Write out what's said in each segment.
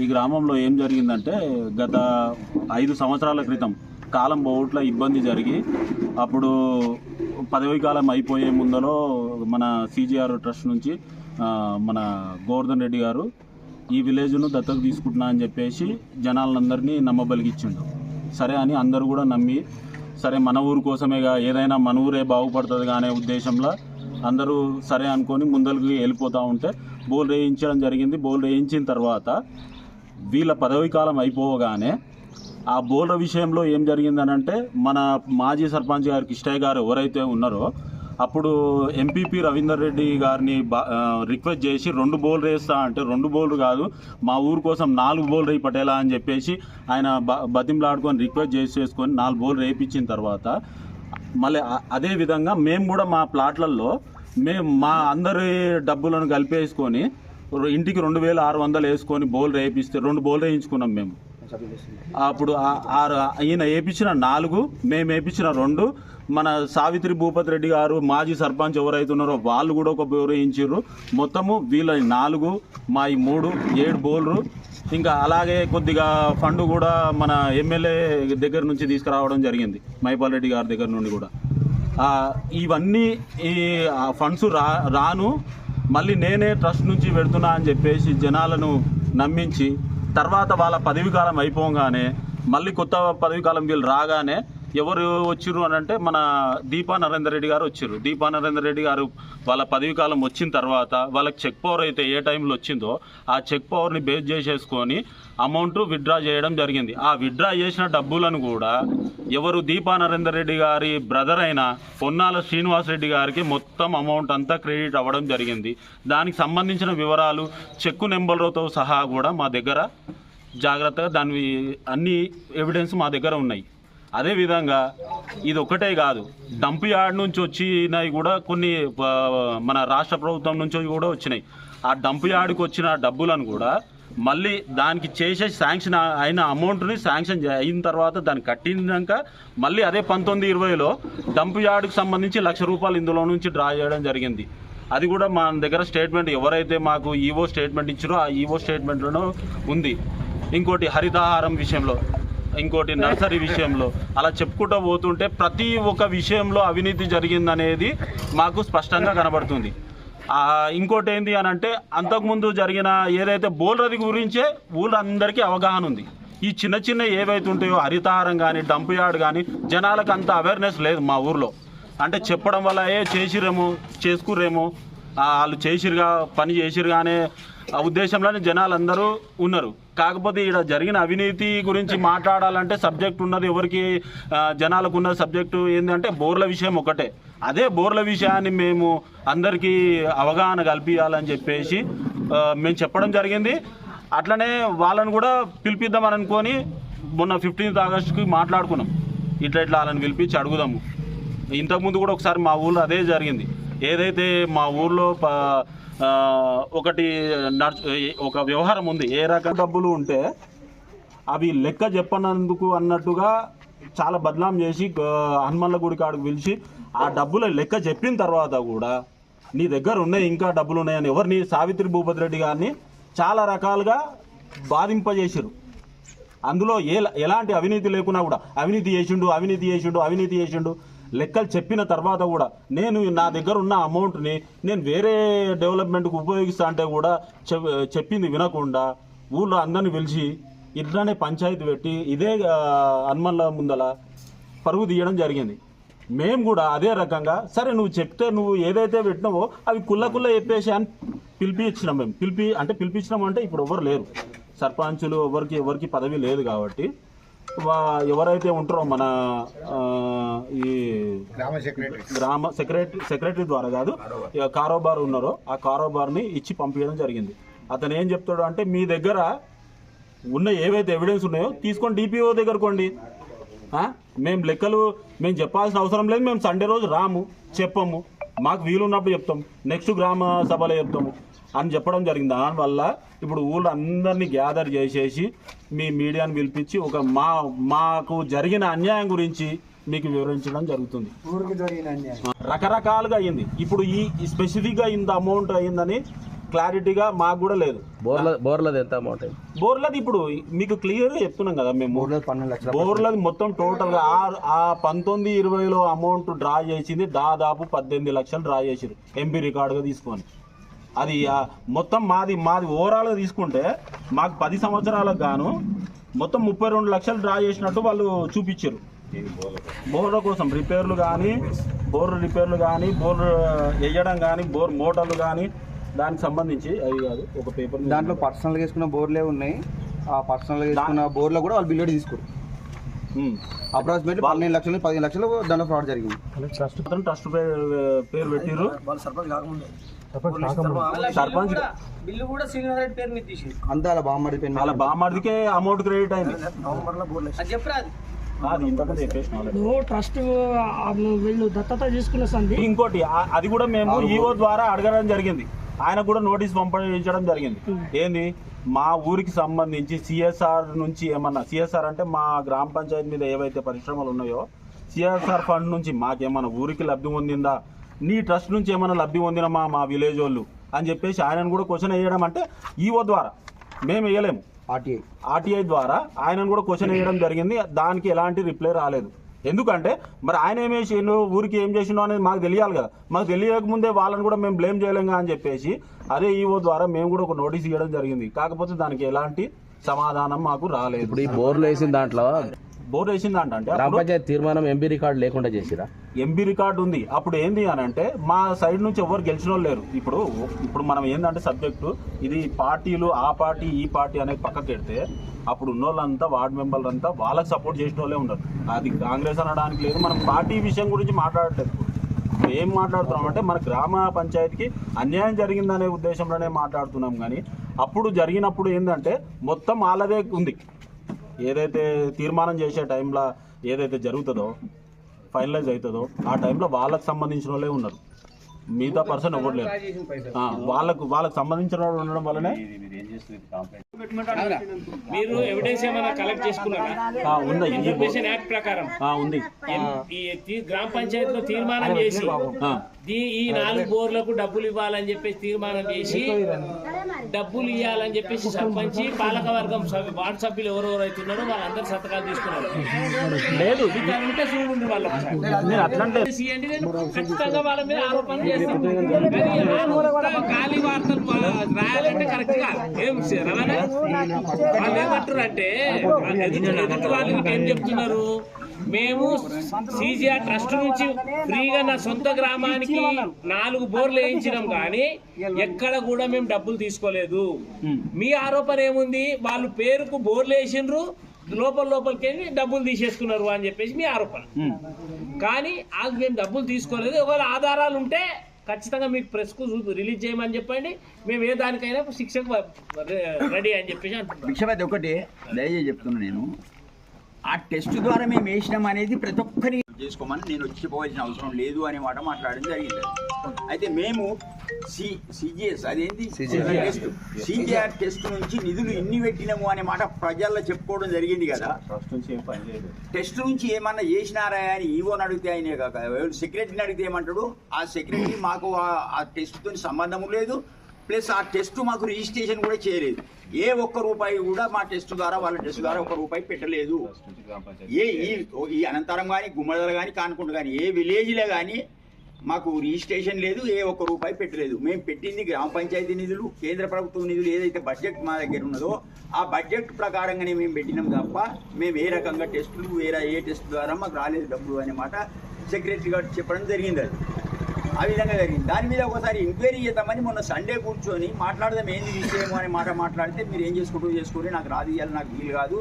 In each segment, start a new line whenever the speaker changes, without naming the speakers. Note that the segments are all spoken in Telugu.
ఈ గ్రామంలో ఏం జరిగిందంటే గత ఐదు సంవత్సరాల క్రితం కాలం బోట్ల ఇబ్బంది జరిగి అప్పుడు పదవి కాలం అయిపోయే ముందలో మన సీజీఆర్ ట్రస్ట్ నుంచి మన గోవర్ధన్ రెడ్డి గారు ఈ విలేజ్ను దత్తత తీసుకుంటున్నా అని చెప్పేసి జనాలందరినీ నమ్మబలిగిచ్చిండు. సరే అని అందరూ కూడా నమ్మి సరే మన ఊరు కోసమేగా ఏదైనా మన ఊరే బాగుపడుతుంది అనే ఉద్దేశంలో అందరూ సరే అనుకొని ముందరికి వెళ్ళిపోతూ ఉంటే బోల్ వేయించడం జరిగింది. బోల్ వేయించిన తర్వాత వీళ్ళ పదవీకాలం అయిపోగానే ఆ బోల్ర విషయంలో ఏం జరిగిందనంటే మన మాజీ సర్పంచ్ గారు కిష్టయ్య గారు ఎవరైతే ఉన్నారో అప్పుడు ఎంపీపీ రవీందర్ రెడ్డి గారిని బా- రిక్వెస్ట్ చేసి రెండు బౌలర్ వేస్తా అంటే రెండు బౌలర్ కాదు మా ఊరు కోసం నాలుగు బౌలర్ రేయి పటేలా అని చెప్పేసి ఆయన బ బతింలాడుకొని రిక్వెస్ట్ చేసి చేసుకొని నాలుగు బౌలర్ రేపించిన తర్వాత మళ్ళీ అదే విధంగా మేము కూడా మా ప్లాట్లలో మేము మా అందరి డబ్బులను కలిపేసుకొని ఇంటికి రెండు వేల ఆరు వందలు వేసుకొని బోల్ వేయిస్తే రెండు బోల్ వేయించుకున్నాం మేము. అప్పుడు ఆరు ఈయన వేయించిన నాలుగు మేము వేయించిన రెండు. మన సావిత్రి భూపతి రెడ్డి గారు మాజీ సర్పంచ్ ఎవరైతే ఉన్నారో వాళ్ళు కూడా ఒక బోర్ వేయించారు మొత్తము వీళ్ళ నాలుగు మా ఈ మూడు ఏడు బోర్లు ఇంకా అలాగే కొద్దిగా ఫండ్ కూడా మన ఎమ్మెల్యే దగ్గర నుంచి తీసుకురావడం జరిగింది మైపాల్ రెడ్డి గారి దగ్గర నుండి కూడా. ఇవన్నీ ఈ ఫండ్స్ రా రాను మళ్ళీ నేనే ట్రస్ట్ నుంచి పెడుతున్నా అని చెప్పేసి జనాలను నమ్మించి తర్వాత వాళ్ళ పదవి కాలం అయిపోగానే మళ్ళీ కొత్త పదవి కాలం వీళ్ళు రాగానే ఎవరు వచ్చిర్రు అని అంటే మన దీపా నరేందర్ రెడ్డి గారు వచ్చిర్రు. దీపా నరేందర్ రెడ్డి గారు వాళ్ళ పదవి కాలం వచ్చిన తర్వాత వాళ్ళకి చెక్ పవర్ అయితే ఏ టైంలో వచ్చిందో ఆ చెక్ పవర్ని బేస్ చేసేసుకొని అమౌంట్ విత్డ్రా చేయడం జరిగింది. ఆ విత్డ్రా చేసిన డబ్బులను కూడా ఎవరు దీపా నరేందర్ రెడ్డి గారి బ్రదర్ అయిన పొన్నాల శ్రీనివాస్ రెడ్డి గారికి మొత్తం అమౌంట్ అంతా క్రెడిట్ అవ్వడం జరిగింది. దానికి సంబంధించిన వివరాలు చెక్కు నెంబర్లతో సహా కూడా మా దగ్గర జాగ్రత్తగా దాని అన్ని ఎవిడెన్స్ మా దగ్గర ఉన్నాయి. అదేవిధంగా ఇది ఒకటే కాదు డంప్ యార్డ్ నుంచి వచ్చినవి కూడా కొన్ని మన రాష్ట్ర ప్రభుత్వం నుంచి కూడా వచ్చినాయి. ఆ డంప్ యార్డ్కి వచ్చిన డబ్బులను కూడా మళ్ళీ దానికి చేసే శాంక్షన్ అయిన అమౌంట్ని శాంక్షన్ అయిన తర్వాత దాన్ని కట్టినాక మళ్ళీ అదే పంతొమ్మిది ఇరవైలో డంప్ యార్డ్కి సంబంధించి లక్ష రూపాయలు ఇందులో నుంచి డ్రా చేయడం జరిగింది. అది కూడా మన దగ్గర స్టేట్మెంట్ ఎవరైతే మాకు ఈవో స్టేట్మెంట్ ఇచ్చారో ఆ ఈవో స్టేట్మెంట్లోనూ ఉంది. ఇంకోటి హరితహారం విషయంలో. ఇంకోటి నర్సరీ విషయంలో. అలా చెప్పుకుంటూ పోతుంటే ప్రతి ఒక్క విషయంలో అవినీతి జరిగిందనేది మాకు స్పష్టంగా కనబడుతుంది. ఇంకోటి ఏంటి అని అంటే అంతకుముందు జరిగిన ఏదైతే బోల్రది గురించే ఊళ్ళందరికీ అవగాహన ఉంది. ఈ చిన్న చిన్న ఏవైతే ఉంటాయో హరితహారం కానీ డంప్ యార్డ్ కానీ జనాలకు అంత అవేర్నెస్ లేదు మా ఊర్లో. అంటే చెప్పడం వల్ల ఏ చేసిరేమో చేసుకురేమో వాళ్ళు చేసిరుగా పని చేసిరుగానే ఆ ఉద్దేశంలోనే జనాలందరూ ఉన్నారు. కాకపోతే ఇక్కడ జరిగిన అవినీతి గురించి మాట్లాడాలంటే సబ్జెక్ట్ ఉన్నది ఎవరికి జనాలకు ఉన్న సబ్జెక్టు ఏంటంటే బోర్ల విషయం ఒకటే. అదే బోర్ల విషయాన్ని మేము అందరికీ అవగాహన కల్పించాలని చెప్పేసి మేము చెప్పడం జరిగింది. అట్లనే వాళ్ళని కూడా పిలిపిద్దామని అనుకొని మొన్న ఫిఫ్టీన్త్ ఆగస్టుకి మాట్లాడుకున్నాం. ఇట్లా ఇట్లా వాళ్ళని పిలిపించి అడుగుదాము. ఇంతకుముందు కూడా ఒకసారి మా ఊళ్ళో అదే జరిగింది. ఏదైతే మా ఊర్లో ఒకటి నడుచు ఒక వ్యవహారం ఉంది ఏ రకం డబ్బులు ఉంటే అవి లెక్క చెప్పనందుకు అన్నట్టుగా చాలా బదనాం చేసి హనుమన్ల గుడి కాడికి పిలిచి ఆ డబ్బుల లెక్క చెప్పిన తర్వాత కూడా నీ దగ్గర ఉన్నాయి ఇంకా డబ్బులు ఉన్నాయని ఎవరిని? సావిత్రి భూపతి రెడ్డి గారిని చాలా రకాలుగా బాధింపజేసారు అందులో ఏ ఎలాంటి అవినీతి లేకున్నా కూడా అవినీతి చేసిండు అవినీతి చేసిండు అవినీతి చేసిండు. లెక్కలు చెప్పిన తర్వాత కూడా నేను నా దగ్గర ఉన్న అమౌంట్ని నేను వేరే డెవలప్మెంట్కి ఉపయోగిస్తా అంటే కూడా చెప్పింది వినకుండా ఊళ్ళో అందరిని పిలిచి ఇట్లానే పంచాయతీ పెట్టి ఇదే అన్మల్ల హనుమన్ల ముందల పరుగు తీయడం జరిగింది. మేము కూడా అదే రకంగా సరే నువ్వు చెప్తే నువ్వు ఏదైతే పెట్టినావో అవి కుల్ల కుల్ల చెప్పేసి అని పిలిపించినాం మేము పిలిపి అంటే పిలిపించినాం అంటే ఇప్పుడు ఎవరు లేరు. సర్పంచులు ఎవరికి ఎవరికి పదవి లేదు కాబట్టి ఎవరైతే ఉంటారో మన ఈ
గ్రామ సెక్రటరీ.
గ్రామ సెక్రటరీ సెక్రటరీ ద్వారా కాదు కారోబార్. ఉన్నారో ఆ కారోబార్ని ఇచ్చి పంపించడం జరిగింది. అతను ఏం చెప్తాడు అంటే మీ దగ్గర ఉన్న ఏవైతే ఎవిడెన్స్ ఉన్నాయో తీసుకొని డిపిఓ దగ్గర కొండి? మేము లెక్కలు మేము చెప్పాల్సిన అవసరం లేదు మేము సండే రోజు రాము చెప్పము. మాకు వీలున్నప్పుడు చెప్తాం నెక్స్ట్ గ్రామ సభలో చెప్తాము. అని చెప్పడం జరిగింది. దానివల్ల ఇప్పుడు ఊళ్ళో అందరినీ గ్యాదర్ చేసేసి మీ మీడియాని పిలిపించి ఒక మా మాకు జరిగిన అన్యాయం గురించి మీకు వివరించడం జరుగుతుంది.
ఊరికి జరిగిన అన్యాయం.
రకరకాలుగా అయ్యింది ఇప్పుడు ఈ స్పెసిఫిక్గా ఇంత అమౌంట్ అయ్యిందని క్లారిటీగా మాకు కూడా లేదు.
బోర్ల బోర్లది ఎంత అమౌంట్
బోర్లది ఇప్పుడు మీకు క్లియర్ చెప్తున్నాం కదా మేము.
పన్నెండు లక్షల
బోర్లది మొత్తం టోటల్గా ఆ- ఆ పంతొమ్మిది ఇరవైలో అమౌంట్ డ్రా చేసింది దాదాపు పద్దెనిమిది లక్షలు డ్రా చేసిరు ఎంపీ రికార్డుగా తీసుకొని అది మొత్తం మాది మాది ఓవరాల్గా తీసుకుంటే మాకు పది సంవత్సరాలకు గాను మొత్తం ముప్పై రెండు లక్షలు డ్రా చేసినట్టు వాళ్ళు చూపించారు. బోర్ల కోసం రిపేర్లు కానీ బోర్ రిపేర్లు కానీ బోర్ వేయడం కానీ బోర్ మోటార్లు కానీ దానికి సంబంధించి అవి కాదు ఒక పేపర్
దాంట్లో పర్సనల్గా వేసుకున్న బోర్లే ఉన్నాయి. ఆ పర్సనల్గా వేసుకున్న బోర్లో కూడా వాళ్ళు బిల్లు తీసుకోరు. అప్రాక్సిమేట్లీ పన్నెండు లక్షలు పదిహేను లక్షలు దాంట్లో ఫ్రాడ్ జరిగింది.
అతను ట్రస్ట్ పేరు పేరు పెట్టిర్రు. సర్పంచ్
బిల్లు కూడా శ్రీనివాస్ రెడ్డి పేరు మీద తీసి
అంతా అలా బామ్మడి పెన్
వాళ్ళ బామ్మడికే అమౌంట్ క్రెడిట్ అయింది.
అది చెప్పరా.
ఇప్పుడు ట్రస్ట్ వీళ్ళు దత్తత తీసుకున్న సంది
ఇంకోటి అది కూడా మేము ఈఓ ద్వారా అడగడం జరిగింది. ఆయన కూడా నోటీస్ పంపించడం జరిగింది. ఏంది? మా ఊరికి సంబంధించి సిఎస్ఆర్ నుంచి ఏమన్నా సిఎస్ఆర్ అంటే మా గ్రామ పంచాయతీ మీద ఏవైతే పరిశ్రమలు ఉన్నాయో సిఎస్ఆర్ ఫండ్ నుంచి మాకేమన్నా ఊరికి లబ్ధి పొందిందా? నీ ట్రస్ట్ నుంచి ఏమైనా లబ్ధి పొందినమా మా విలేజ్ వాళ్ళు? అని చెప్పేసి ఆయనను కూడా క్వశ్చన్ వేయడం అంటే ఈఓ ద్వారా. మేము వేయలేము.
ఆర్టీఐ.
ఆర్టీఐ ద్వారా ఆయనను కూడా క్వశ్చన్ వేయడం జరిగింది. దానికి ఎలాంటి రిప్లై రాలేదు. ఎందుకంటే మరి ఆయన ఏం చేసిండు ఊరికి ఏం చేసిండో అనేది మాకు తెలియాలి కదా. మాకు తెలియక ముందే వాళ్ళని కూడా మేము బ్లేమ్ చేయలేం అని చెప్పేసి అదే ఈఓ ద్వారా మేము కూడా ఒక నోటీస్ ఇవ్వడం జరిగింది. కాకపోతే దానికి ఎలాంటి సమాధానం మాకు రాలేదు.
ఇప్పుడు ఈ బోర్లు వేసిన దాంట్లో
బోర్ వేసిందంట అంటే
గ్రామ పంచాయతీ తీర్మానం ఎంపీ రికార్డు లేకుండా చేసిరా?
ఎంపీ రికార్డు ఉంది. అప్పుడు ఏంది అని అంటే మా సైడ్ నుంచి ఎవరు గెలిచిన లేరు. ఇప్పుడు ఇప్పుడు మనం ఏంటంటే సబ్జెక్టు ఇది పార్టీలు ఆ పార్టీ ఈ పార్టీ అనేది పక్కకి పెడితే అప్పుడు ఉన్న వాళ్ళంతా వార్డు మెంబర్లు అంతా వాళ్ళకి సపోర్ట్ చేసిన వాళ్ళే ఉండరు అది కాంగ్రెస్ అనడానికి లేదు. మనం పార్టీ విషయం గురించి మాట్లాడట్లేదు. ఏం మాట్లాడుతున్నాం అంటే మన గ్రామ పంచాయతీకి అన్యాయం జరిగిందనే ఉద్దేశంలోనే మాట్లాడుతున్నాం కానీ అప్పుడు జరిగినప్పుడు ఏంటంటే మొత్తం వాళ్ళదే ఉంది. ఏదైతే తీర్మానం చేసే టైంలో ఏదైతే జరుగుతుందో ఫైనలైజ్ అవుతుందో ఆ టైంలో వాళ్ళకి సంబంధించిన వాళ్ళే ఉన్నారు. మిగతా పర్సన్ ఎవరు లేరు వాళ్ళకు వాళ్ళకి సంబంధించిన వాళ్ళు ఉండడం వల్లనే
మీరు ఎవిడెన్స్ ఏమైనా కలెక్ట్ చేసుకున్నారా?
ఆ, ఉంది.
ఇన్ఫర్మేషన్ యాక్ట్ ప్రకారం.
ఆ, ఉంది.
ఈ గ్రామ పంచాయతీలో తీర్మానం చేసి ఈ నాలుగు బోర్లకు డబ్బులు ఇవ్వాలని చెప్పేసి తీర్మానం చేసి డబ్బులు ఇవ్వాలని చెప్పేసి సర్పంచ్ పాలక వర్గం సభ్యు- వార్డు సభ్యులు ఎవరెవరు అవుతున్నారో వాళ్ళందరూ సంతకాలు తీసుకున్నారు.
లేదు.
ఉంటే చూడండి వాళ్ళు ఖచ్చితంగా వాళ్ళ మీద ఆరోపణలు చేస్తాను. ఖాళీ వార్తలు రాయాలంటే కరెక్ట్గా. ఏం రవాణా? వాళ్ళు ఏమంటారు అంటే ఎదుటి వాళ్ళు ఏం చెప్తున్నారు? మేము సీజీఆర్ ట్రస్ట్ నుంచి ఫ్రీగా నా సొంత గ్రామానికి నాలుగు బోర్లు వేయించినాం కానీ ఎక్కడ కూడా మేము డబ్బులు తీసుకోలేదు. మీ ఆరోపణ ఏముంది? వాళ్ళు పేరుకు బోర్లు వేసిండ్రు లోపల లోపలికి వెళ్ళి డబ్బులు తీసేసుకున్నారు అని చెప్పేసి మీ ఆరోపణ. కానీ అది మేము డబ్బులు తీసుకోలేదు. ఒకవేళ ఆధారాలు ఉంటే ఖచ్చితంగా మీకు ప్రెస్కు రిలీజ్ చేయమని చెప్పండి. మేము ఏ దానికైనా శిక్షకు రెడీ అని చెప్పేసి అంటున్నాం.
భిక్షపతి ఒకటి దయచేసి చెప్తున్నా నేను. ఆ టెస్ట్ ద్వారా మేము వేసినాం అనేది ప్రతి ఒక్కరి చేసుకోమని నేను వచ్చిపోవాల్సిన అవసరం లేదు అనే మాట మాట్లాడడం జరిగింది. అయితే మేము సి సిజిఎస్ అదేంటి? టెస్ట్. సిజిఆర్ టెస్ట్ నుంచి నిధులు ఇన్ని పెట్టినాము అనే మాట ప్రజల్లో చెప్పుకోవడం జరిగింది కదా. టెస్ట్ నుంచి ఏమన్నా చేసినారా అని ఈవోని అడిగితే ఆయనే కాక సెక్రటరీని అడిగితే ఏమంటాడు? ఆ సెక్రటరీ మాకు ఆ- ఆ టెస్ట్తో సంబంధం లేదు. ప్లస్ ఆ టెస్ట్ మాకు రిజిస్ట్రేషన్ కూడా చేయలేదు. ఏ ఒక్క రూపాయి కూడా మా టెస్ట్ ద్వారా వాళ్ళ టెస్ట్ ద్వారా ఒక్క రూపాయి పెట్టలేదు. ఏ ఈ అనంతరం కానీ గుమ్మడదల కానీ కానుకుంటు కానీ ఏ విలేజ్లో కానీ మాకు రిజిస్ట్రేషన్ లేదు ఏ ఒక్క రూపాయి పెట్టలేదు. మేము పెట్టింది గ్రామ పంచాయతీ నిధులు కేంద్ర ప్రభుత్వం నిధులు ఏదైతే బడ్జెట్ మా దగ్గర ఉన్నదో ఆ బడ్జెట్ ప్రకారంగానే మేము పెట్టినాం తప్ప మేము ఏ రకంగా టెస్టులు వేరే ఏ టెస్ట్ ద్వారా మాకు రాలేదు డబ్బులు అనే మాట సెక్రటరీ గారు చెప్పడం జరిగింది అది. ఆ విధంగా జరిగింది. దాని మీద ఒకసారి ఎంక్వైరీ చేద్దామని మొన్న సండే కూర్చొని మాట్లాడదాం ఏంది విషయము అనే మాట మాట్లాడితే మీరు ఏం చేసుకుంటూ చేసుకోండి నాకు రాదు ఇవ్వాలి నాకు వీలు కాదు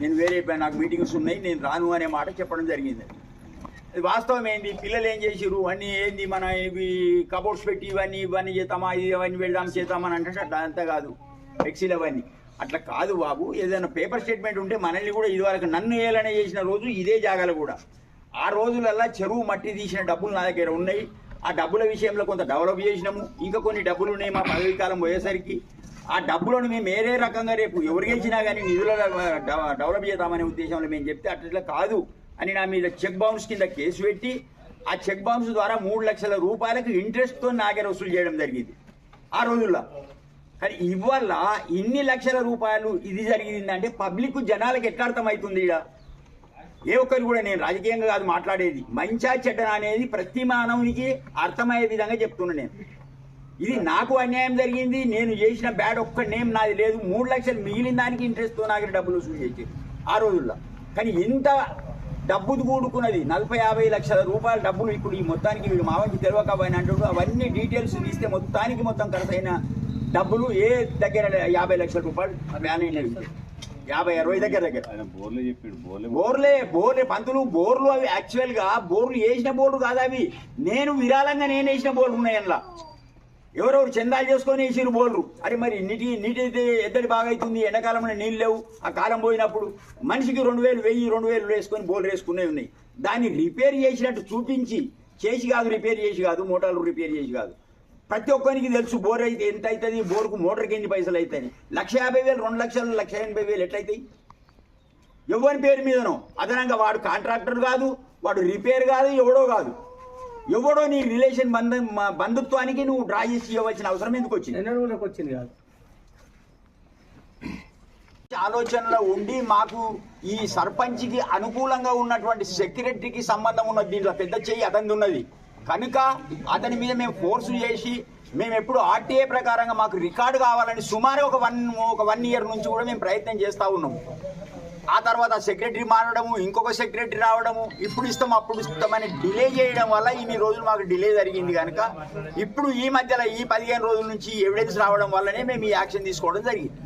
నేను వేరే నాకు మీటింగ్స్ ఉన్నాయి నేను రాను అనే మాట చెప్పడం జరిగింది. ఇది వాస్తవం ఏంది? పిల్లలు ఏం చేసిరు అన్నీ ఏంది? మన ఇవి కబోర్డ్స్ పెట్టి ఇవన్నీ ఇవన్నీ చేద్దామా ఇది అవన్నీ వెళ్దాం చేద్దామని అంటే అట్లా అంతా కాదు. ఫ్లెక్సీలు అవన్నీ. అట్లా కాదు బాబు. ఏదైనా పేపర్ స్టేట్మెంట్ ఉంటే మనల్ని కూడా ఇదివరకు నన్ను ఏలనే చేసిన రోజు ఇదే జాగాలు కూడా. ఆ రోజులల్లా చెరువు మట్టి తీసిన డబ్బులు నా దగ్గర ఉన్నాయి. ఆ డబ్బుల విషయంలో కొంత డెవలప్ చేసినాము. ఇంకా కొన్ని డబ్బులు ఉన్నాయి మా పదవి కాలం పోయేసరికి. ఆ డబ్బులను మేము వేరే రకంగా రేపు ఎవరికేసినా కానీ నిధుల డెవలప్ చేద్దామనే ఉద్దేశంలో మేము చెప్తే అట్లా కాదు అని నా మీద చెక్ బౌన్స్ కింద కేసు పెట్టి ఆ చెక్ బౌన్స్ ద్వారా మూడు లక్షల రూపాయలకు ఇంట్రెస్ట్తో నాగర వసూలు చేయడం జరిగింది. ఆ రోజుల్లో. కానీ ఇవాళ ఇన్ని లక్షల రూపాయలు ఇది జరిగిందంటే పబ్లిక్ జనాలకు ఎట్లా అర్థమవుతుంది ఈడ? ఏ ఒక్కరు కూడా నేను రాజకీయంగా కాదు మాట్లాడేది. మంచా చెడ్డ అనేది ప్రతి మానవునికి అర్థమయ్యే విధంగా చెప్తున్నా నేను. ఇది నాకు అన్యాయం జరిగింది నేను చేసిన బ్యాడ్ ఒక్క నేమ్ నాది లేదు మూడు లక్షలు మిగిలిన దానికి ఇంట్రెస్ట్తో నాకు డబ్బులు వసూలు చేసి ఆ రోజుల్లో. కానీ ఇంత డబ్బుది కూడుకున్నది నలభై యాభై లక్షల రూపాయల డబ్బులు ఇప్పుడు ఈ మొత్తానికి వీడు మావకి తెలియకపోయినా అంటూ అవన్నీ డీటెయిల్స్ తీస్తే మొత్తానికి మొత్తం ఖర్చైన డబ్బులు ఏ దగ్గర యాభై లక్షల రూపాయలు వ్యాన్ అయినవి. యాభై అరవై దగ్గర దగ్గర. బోర్లే బోర్లే పంతులు బోర్లు అవి యాక్చువల్గా బోర్లు వేసిన బోర్లు కాదు అవి. నేను విరాళంగా నేను వేసిన బోర్లు ఉన్నాయి అందులో. ఎవరెవరు చందాలు చేసుకొని వేసిరు బోర్లు. అరే మరి నీటి నీటి అయితే ఎద్దడి బాగా అవుతుంది ఎండాకాలంలో నీళ్ళు లేవు ఆ కాలం పోయినప్పుడు మనిషికి రెండు వేలు వెయ్యి రెండు వేలు వేసుకొని బోర్లు వేసుకునేవి ఉన్నాయి. దాన్ని రిపేర్ చేసినట్టు చూపించి చేసి కాదు రిపేర్ చేసి కాదు మోటార్లు రిపేర్ చేసి కాదు. ప్రతి ఒక్కరికి తెలుసు బోర్ అయితే ఎంత అవుతుంది బోర్కు మోటార్కి ఎన్ని పైసలు అవుతాయి లక్ష యాభై వేలు రెండు లక్షలు లక్ష ఎనభై వేలు ఎట్లయితాయి? ఎవరి పేరు మీదనో? అదనంగా వాడు కాంట్రాక్టర్ కాదు వాడు రిపేర్ కాదు ఎవడో కాదు. ఎవడో నీ రిలేషన్ బంధ బంధుత్వానికి నువ్వు డ్రా చేసి ఇవ్వవలసిన అవసరం ఎందుకు వచ్చింది?
వచ్చింది కాదు.
ఆలోచనలో ఉండి మాకు ఈ సర్పంచ్కి అనుకూలంగా ఉన్నటువంటి సెక్రటరీకి సంబంధం ఉన్నది దీంట్లో పెద్ద చెయ్యి అతనిది ఉన్నది. కనుక అతని మీద మేము ఫోర్స్ చేసి మేము ఎప్పుడు ఆర్టీఏ ప్రకారంగా మాకు రికార్డు కావాలని సుమారు ఒక వన్ ఒక వన్ ఇయర్ నుంచి కూడా మేము ప్రయత్నం చేస్తూ ఉన్నాము ఆ తర్వాత సెక్రటరీ మారడము ఇంకొక సెక్రటరీ రావడము ఇప్పుడు ఇస్తాం అప్పుడు ఇస్తామని డిలే చేయడం వల్ల ఇన్ని రోజులు మాకు డిలే జరిగింది కనుక ఇప్పుడు ఈ మధ్యలో ఈ పదిహేను రోజుల నుంచి ఎవిడెన్స్ రావడం వల్లనే మేము ఈ యాక్షన్ తీసుకోవడం జరిగింది.